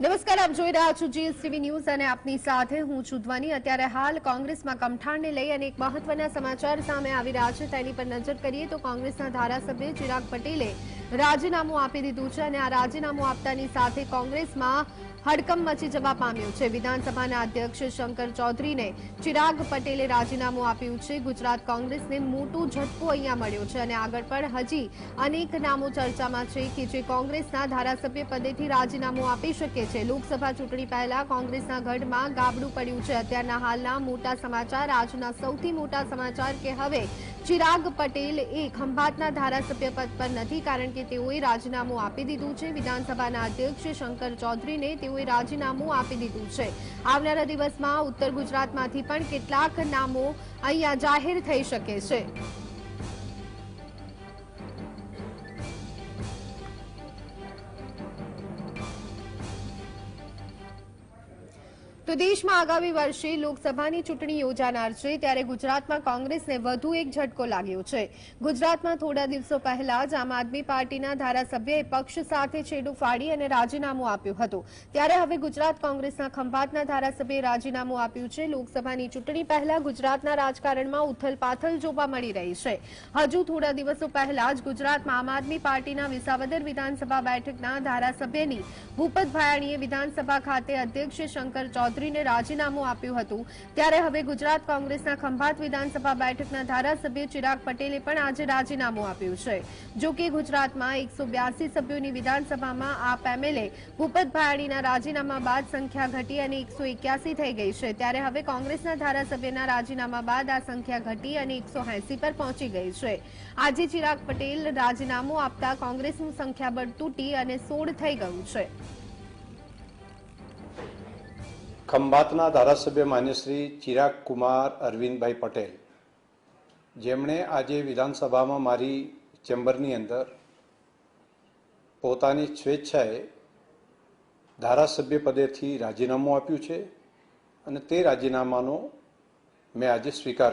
નમસ્કાર, આપ જોઈ રહ્યા છો જીએસટીવી ન્યૂઝ અને આપની સાથે હું છું અત્યારે હાલ કોંગ્રેસમાં કમઠાણને લઈ અને એક મહત્વના સમાચાર સામે આવી રહ્યા છે. તેની પર નજર કરીએ તો કોંગ્રેસના ધારાસભ્ય ચિરાગ પટેલે રાજીનામું આપી દીધું છે અને આ રાજીનામું આપતાની સાથે કોંગ્રેસમાં હડકંપ મચી જવા પામ્યો છે. વિધાનસભાના અધ્યક્ષ શંકર ચૌધરીને ચિરાગ પટેલે રાજીનામું આપ્યું છે. ગુજરાત કોંગ્રેસને મોટું ઝટકો અહીંયા મળ્યો છે અને આગળ પણ હજી અનેક નામો ચર્ચામાં છે કે જે કોંગ્રેસના ધારાસભ્ય પદેથી રાજીનામું આપી શકે છે. લોકસભા ચૂંટણી પહેલા કોંગ્રેસના ગઢમાં ગાબડું પડ્યું છે. અત્યારના હાલના મોટા સમાચાર, આજના સૌથી મોટા સમાચાર કે હવે ચિરાગ પટેલ એ ખંભાતના ધારાસભ્ય પદ પર નથી કારણ કે તેઓએ રાજીનામું આપી દીધું છે. વિધાનસભાના અધ્યક્ષ શંકર ચૌધરીને તેઓએ રાજીનામું આપી દીધું છે. આવનારા દિવસમાં ઉત્તર ગુજરાતમાંથી પણ કેટલાક નામો અહીંયા જાહેર થઈ શકે છે. તો દેશમાં આગામી વર્ષે લોકસભાની ચૂંટણી યોજાનાર છે, ત્યારે ગુજરાતમાં કોંગ્રેસને વધુ એક ઝટકો લાગ્યો છે. ગુજરાતમાં થોડા દિવસો પહેલા જ આમ આદમી પાર્ટીના ધારાસભ્યએ પક્ષ સાથે છેડું ફાડી અને રાજીનામું આપ્યું હતું. ત્યારે હવે ગુજરાત કોંગ્રેસના ખંભાતના ધારાસભ્યએ રાજીનામું આપ્યું છે. લોકસભાની ચૂંટણી પહેલા ગુજરાતના રાજકારણમાં ઉથલપાથલ જોવા મળી રહી છે. હજુ થોડા દિવસો પહેલા જ ગુજરાતમાં આમ આદમી પાર્ટીના વિસાવદર વિધાનસભા બેઠકના ધારાસભ્યની ભૂપત ભાયાણીએ વિધાનસભા ખાતે અધ્યક્ષ શંકર ચૌધરીને રાજીનામું આપ્યું હતું. ત્યારે હવે ગુજરાત કોંગ્રેસના ખંભાત વિધાનસભા બેઠકના ધારાસભ્ય ચિરાગ પટેલે પણ આજે રાજીનામું આપ્યું છે. જો કે ગુજરાતમાં એકસો સભ્યોની વિધાનસભામાં આ એમએલએ ભૂપત ભાયાણીના રાજીનામા બાદ સંખ્યા ઘટી અને એકસો થઈ ગઈ છે. ત્યારે હવે કોંગ્રેસના ધારાસભ્યના રાજીનામા બાદ આ સંખ્યા ઘટી અને એકસો પર પહોંચી ગઈ છે. આજે ચિરાગ પટેલ રાજીનામું આપતા કોંગ્રેસનું સંખ્યાબળ તૂટી અને સોળ થઈ ગયું છે. ખંભાતના ધારાસભ્ય માન્ય શ્રી ચિરાગ કુમાર અરવિંદભાઈ પટેલ. જેમણે આજે વિધાનસભામાં મારી ચેમ્બરની અંદર પોતાની સ્વેચ્છાએ ધારાસભ્ય પદેથી રાજીનામું આપ્યું છે અને તે રાજીનામાનો મેં આજે સ્વીકાર